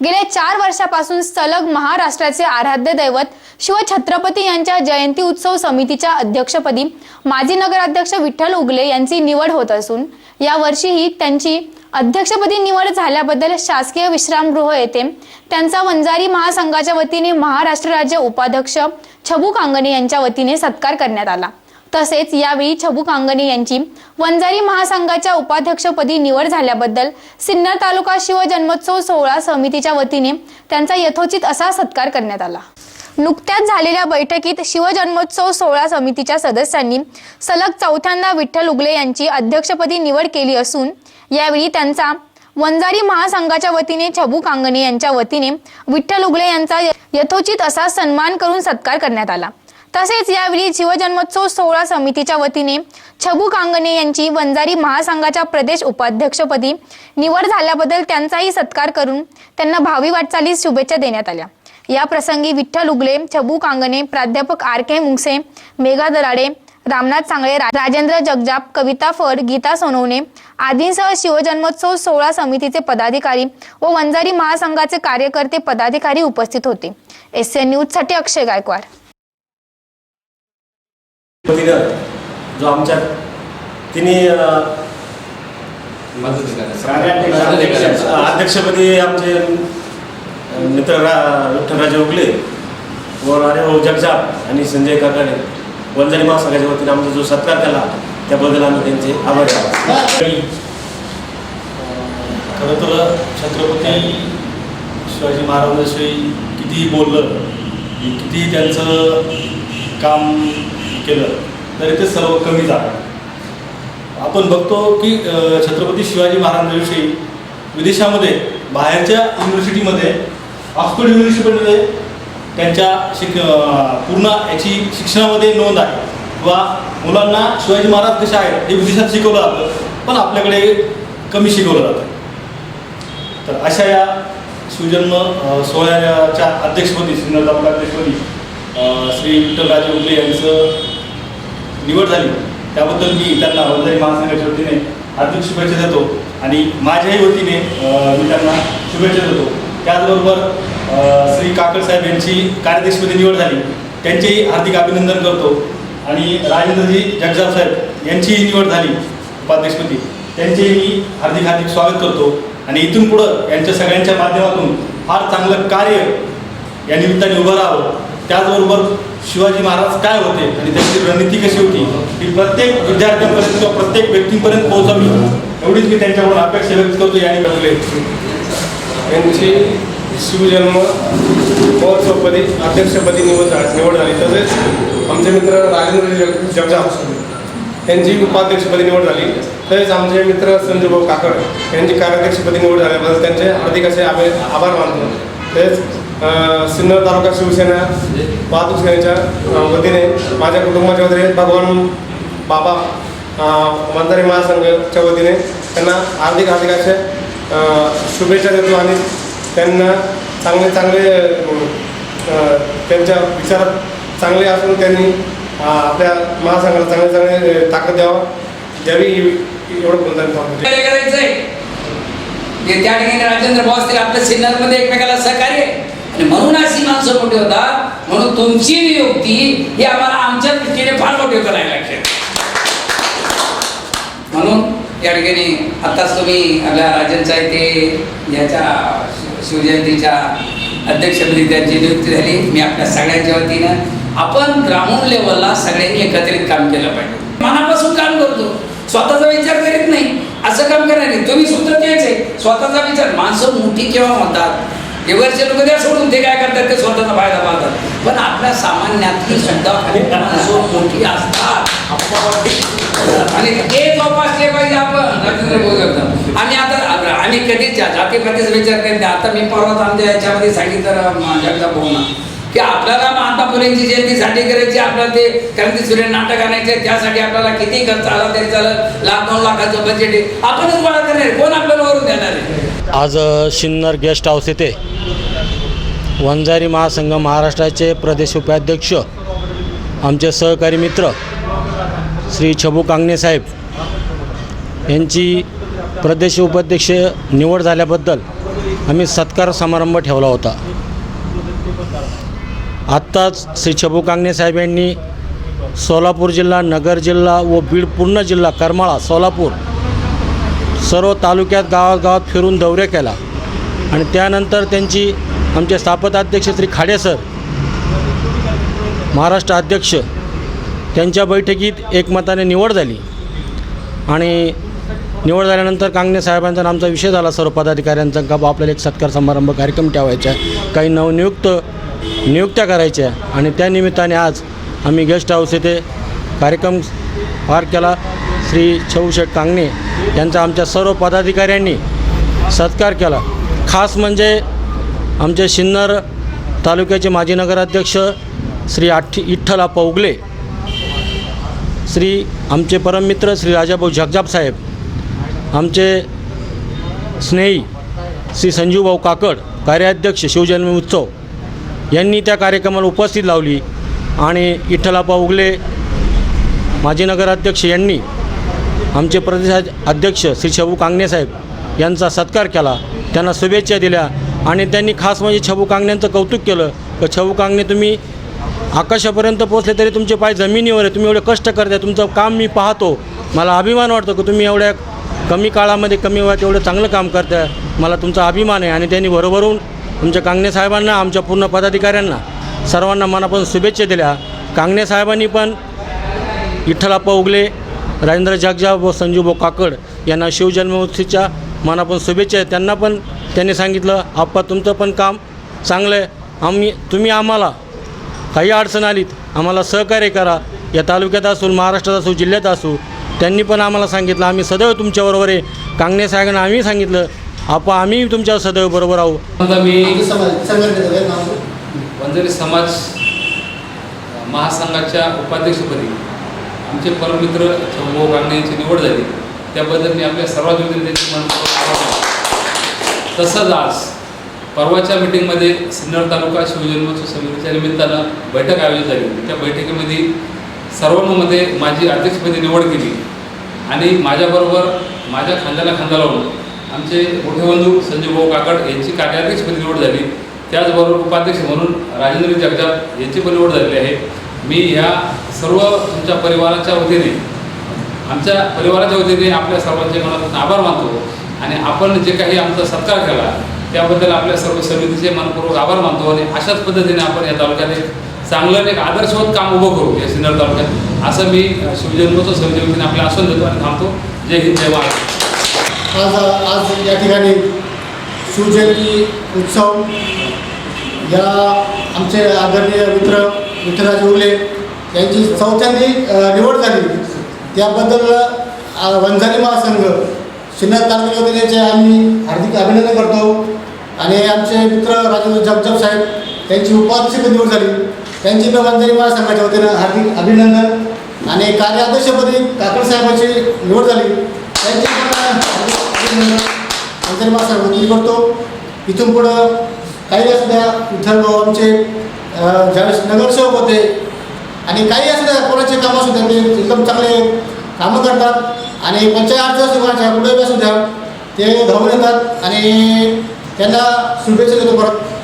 गेल्या चार वर्षापासून सलग महाराष्ट्राचे आराध्य दैवत शिवछत्रपती यांच्या जयंती उत्सव समितीच्या अध्यक्षपदी माजी नगराध्यक्ष विठ्ठल उगले यांची निवड होत असून या वर्षीही त्यांची अध्यक्षपदी निवड झाल्याबद्दल शासकीय विश्रामगृह येथे त्यांचा वंजारी महासंघाच्या वतीने महाराष्ट्र राज्य उपाध्यक्ष छबू कांगणे यांच्या वतीने सत्कार करण्यात आला. तसेच यावेळी छबू कांगणे यांची वंजारी महासंघाच्या उपाध्यक्षपदी निवड झाल्याबद्दल सिन्नर तालुका शिवजन्मोत्सव सोहळा समितीच्या वतीने त्यांचा यथोचित असा सत्कार करण्यात आला. नुकत्याच झालेल्या बैठकीत शिवजन्मोत्सव सोहळा समितीच्या सदस्यांनी सलग चौथ्यांदा विठ्ठल उगले यांची अध्यक्षपदी निवड केली असून यावेळी त्यांचा वंजारी महासंघाच्या वतीने छबू कांगणे यांच्या वतीने विठ्ठल उगले यांचा यथोचित असा सन्मान करून सत्कार करण्यात आला. तसेच यावेळी शिवजन्मोत्सव सोहळा समितीच्या वतीने छबू कांगणे यांची वंजारी महासंघाच्या प्रदेश उपाध्यक्षपदी निवड झाल्याबद्दल त्यांचाही सत्कार करून त्यांना भावी वाटचालीस शुभेच्छा देण्यात आल्या. या प्रसंगी विठ्ठल उगले छबू कांगणे प्राध्यापक आर के मुंगसे मेघा दराडे रामनाथ सांगळे राजेंद्र जगजाप कविता फड गीता सोनवणे आदींसह शिवजन्मोत्सव सोहळा समितीचे पदाधिकारी व वंजारी महासंघाचे कार्यकर्ते पदाधिकारी उपस्थित होते. एस एन न्यूजसाठी अक्षय गायकवाड. पतीनं जो आमच्या तिने अध्यक्षपदी आमचे मित्र रा विठ्ठलराजे उगले व राजेभाऊ जगजाप आणि संजय काकाडे वंजारी महासंघाच्या वतीने आमचा जो सत्कार केला त्याबद्दल आम्ही त्यांचे आभारी खरं तर छत्रपती शिवाजी महाराजांविषयी कितीही बोललं कितीही त्यांचं काम केलं तरी ते सर्व कमी जाणार आपण बघतो की छत्रपती शिवाजी महाराजांविषयी विदेशामध्ये बाहेरच्या युनिव्हर्सिटीमध्ये ऑक्सफर्ड युनिव्हर्सिटीमध्ये त्यांच्या शिक पूर्ण याची शिक्षणामध्ये नोंद आहे. किंवा मुलांना शिवाजी महाराज कसे आहेत हे विदेशात शिकवलं जातं पण आपल्याकडे कमी शिकवलं जातं. तर अशा या शिवजन्म सोहळ्याच्या अध्यक्षपदी सिन्नर अध्यक्षपदी श्री विठ्ठलराजे उगले यांचं निवड झाली. त्याबद्दल मी त्यांना वंजारी महासंघाच्या वतीने हार्दिक शुभेच्छा देतो आणि माझ्याही वतीने मी त्यांना शुभेच्छा देतो. त्याचबरोबर श्री काकडसाहेब यांची कार्यदेशमध्ये निवड झाली. त्यांचेही हार्दिक अभिनंदन करतो. आणि राजेंद्रजी जगजाब साहेब यांचीही निवड झाली उपाध्यक्षपदी. त्यांचेही मी हार्दिक हार्दिक स्वागत करतो. आणि इथून पुढं यांच्या सगळ्यांच्या माध्यमातून फार चांगलं कार्य या निमित्ताने उभं राहावं. त्याचबरोबर शिवाजी महाराज काय होते आणि त्यांची रणनीती कशी होती ही प्रत्येक विद्यार्थ्यांपर्यंत किंवा प्रत्येक व्यक्तींपर्यंत पोहोचावी एवढीच मी त्यांच्याकडून अपेक्षा व्यक्त करतो याने निमित्ताने. यांची शिवजन्म महोत्सवपदी अध्यक्षपदी निवड झाली निवड झाली. तसेच आमचे मित्र राजेंद्र जग जगजाप यांची उपाध्यक्षपदी निवड झाली. तसेच आमचे मित्र संजू भाऊ काकड यांची कार्याध्यक्षपदी निवड झाल्याबद्दल त्यांचे हार्दिक असे आभे आभार मानतो. तसेच सिन्नर तालुका शिवसेना वाहतूक सेनेच्या वतीने माझ्या कुटुंबाच्या वतीने भगवान बाबा वंजारी महासंघच्या वतीने त्यांना हार्दिक हार्दिक असे अं, शुभेच्छा देतो आणि त्यांना चांगले चांगले त्यांच्या विचारात चांगले असून त्यांनी आपल्या महासंघाला चांगले चांगले ताकद द्यावा. द्यावी एवढं बोलताना जे त्या ठिकाणी राजेंद्र भाऊ असतील आपल्या सिन्नरमध्ये एकमेकाला सहकार्य आहे. आणि म्हणून अशी माणसं मोठी होतात. म्हणून तुमची नियुक्ती ही आम्हाला आमच्या दृष्टीने फार मोठी करायला लागते म्हणून या ठिकाणी आताच तुम्ही आपल्या राजनचा ते याच्या शिवजयंतीच्या अध्यक्षपदी त्यांची नियुक्ती झाली. मी आपल्या सगळ्यांच्या वतीनं आपण ग्राउंड लेवलला सगळ्यांनी एकत्रित काम केलं पाहिजे. मनापासून काम करतो. स्वतःचा विचार करीत नाही. असं काम करणार नाही तुम्ही सुद्धा तेच आहे. स्वतःचा विचार. माणसं मोठी केव्हा म्हणतात हे वरचे लोक द्या सोडून ते काय करतात ते स्वतःचा फायदा पाहतात. पण आपल्या सामान्यातली सुद्धा माणसं मोठी असतात. आणि ते जोपासले पाहिजे आपण राजेंद्र भाऊ आणि आता आम्ही कधीच जाती प्रतीच विचार करीत आता मी परवाच आमच्या याच्यामध्ये सांगितलं म, जगताप की आपल्याला महात्मा फुलेंची जयंतीसाठी करायची आपल्याला ते क्रांती सूर्य नाटक आणायचे त्यासाठी आपल्याला किती खर्च आला तरी चालत लाख दोन लाखाचं बजेट आहे. आपणच गोळा करणार कोण आपल्याला वरून देणार आहे? आज शिन्नर सिन्नर गेस्ट हाऊस येथे वंजारी महासंघ महाराष्ट्राचे प्रदेश उपाध्यक्ष आमचे सहकारी मित्र श्री छबू कांगणे साहेब यांची प्रदेश उपाध्यक्ष निवड झाल्याबद्दल आम्ही सत्कार समारंभ ठेवला होता. आत्ताच श्री छबू कांगणे साहेब यांनी सोलापूर जिल्हा नगर जिल्हा व बीड पूर्ण जिल्हा करमाळा सोलापूर सर्व तालुक्यात गावात गावात फिरून दौरे केला. आणि त्यानंतर त्यांची आमचे स्थापताध्यक्ष श्री खाडे सर महाराष्ट्र अध्यक्ष त्यांच्या बैठकीत एकमताने निवड झाली. आणि निवड झाल्यानंतर कांगणे साहेबांचा आमचा विषय झाला. सर्व पदाधिकाऱ्यांचा का आपल्याला एक सत्कार समारंभ कार्यक्रम ठेवायचा आहे. काही नवनियुक्त नियुक्त्या करायच्या आणि त्या निमित्ताने आज आम्ही गेस्ट हाऊस येथे कार्यक्रम पार केला. श्री छऊशेठ कांगणे त्यांचा आमच्या सर्व पदाधिकाऱ्यांनी सत्कार केला. खास म्हणजे आमचे सिन्नर तालुक्याचे माजी नगराध्यक्ष श्री आठी विठ्ठल आप्पा श्री आमचे परममित्र श्री राजाभाऊ जगजाप साहेब आमचे स्नेही श्री संजूभाऊ काकड कार्याध्यक्ष शिवजन्मी उत्सव यांनी त्या कार्यक्रमाला उपस्थित लावली आणि विठ्ठलापा उगले माजी नगराध्यक्ष यांनी आमचे प्रदेश अध्यक्ष श्री छबू कांगणे साहेब यांचा सत्कार केला. त्यांना शुभेच्छा दिल्या आणि त्यांनी खास म्हणजे छबू कांगण्यांचं कौतुक केलं. का छबू कांगणे तुम्ही आकाशापर्यंत पोचले तरी तुमचे पाय जमिनीवर आहे. तुम्ही एवढे कष्ट करताय. तुमचं काम मी पाहतो. मला अभिमान वाटतो की तुम्ही एवढ्या कमी काळामध्ये कमी वयात एवढं चांगलं काम करताय. मला तुमचा अभिमान आहे आणि त्यांनी बरोबरून तुमच्या कांगणे साहेबांना आमच्या पूर्ण पदाधिकाऱ्यांना सर्वांना मनापासून शुभेच्छा दिल्या. कांगणे साहेबांनी पण विठ्ठलाप्पा उगले. राजेंद्र जगजाव व संजूभाऊ काकड यांना शिवजन्मोत्सवीच्या मनापासून शुभेच्छा. आहेत त्यांना पण त्यांनी सांगितलं आप्पा तुमचं पण काम चांगलं आहे आम्ही तुम्ही आम्हाला काही अडचण आलीत आम्हाला सहकार्य करा. या तालुक्यात असू महाराष्ट्रात असू जिल्ह्यात असू त्यांनी पण आम्हाला सांगितलं आम्ही सदैव तुमच्याबरोबर आहे. कांगणे साहेबांना आम्ही सांगितलं आपा आम्ही तुमच्या सदैव बरोबर आहोत. समजा मी वंजारी समाज महासंघाच्या उपाध्यक्षपदी. आमचे परमित्र भाऊ कांगणे यांची निवड झाली. त्याबद्दल मी आपल्या सर्वात वतीने त्यांचे मनपूर्वक आभार मानतो. तसंच आज परवाच्या मिटिंगमध्ये सिन्नर तालुका शिवजन्मोत्सव समितीच्या निमित्तानं बैठक आयोजित झाली. होती त्या बैठकीमध्ये सर्वांमध्ये माझी अध्यक्षपदी निवड केली आणि माझ्याबरोबर माझ्या खांद्याला खांदा लावून आमचे मोठे बंधू संजय भाऊ काकड यांची कार्याध्यक्षपदी निवड झाली. त्याचबरोबर उपाध्यक्ष म्हणून राजेंद्र जगजाप यांची पण निवड झालेली आहे. मी ह्या सर्व तुमच्या परिवाराच्या वतीने आमच्या परिवाराच्या वतीने आपल्या सर्वांचे मनातून आभार मानतो आणि आपण जे काही आमचा सत्कार केला त्याबद्दल आपल्या सर्व समितीचे मनपूर्वक आभार मानतो आणि अशाच पद्धतीने आपण या तालुक्यात एक चांगलं एक आदर्शवत काम उभं करू या सिन्नर तालुक्यात. असं मी शिवजन्मोत्सव समिती वतीने आपल्या आसन देतो आणि थांबतो. जय हिंद जय महाराष्ट्र. आज आज या ठिकाणी शिवजयंती उत्सव. या आमचे आदरणीय मित्र विठ्ठलराज उरले यांची चौथ्यांदी निवड झाली. त्याबद्दल वंजारी महासंघ सिन्नर तालुक्याच्या वतीने आम्ही हार्दिक अभिनंदन करतो. आणि आमचे मित्र राजेंद्र जगजब साहेब यांची उपाध्यक्षपदी निवड झाली. त्यांची पण वंजारी महासंघाच्या वतीनं हार्दिक अभिनंदन. आणि कार्याध्यक्षपदी काकड साहेबांची निवड झाली. त्यांची पण वंजारी महासंघ वतीने करतो. इथून पुढं काही असू द्या विठ्ठल आमचे ज्यावेळेस नगरसेवक होते आणि काही असं कोणाचे कामं असू द्या ते एकदम चांगले कामं करतात. आणि कोणत्याही अडचण असू कोणाच्या कुठे असू द्या ते धावून येतात. आणि त्यांना शुभेच्छा देतो परत.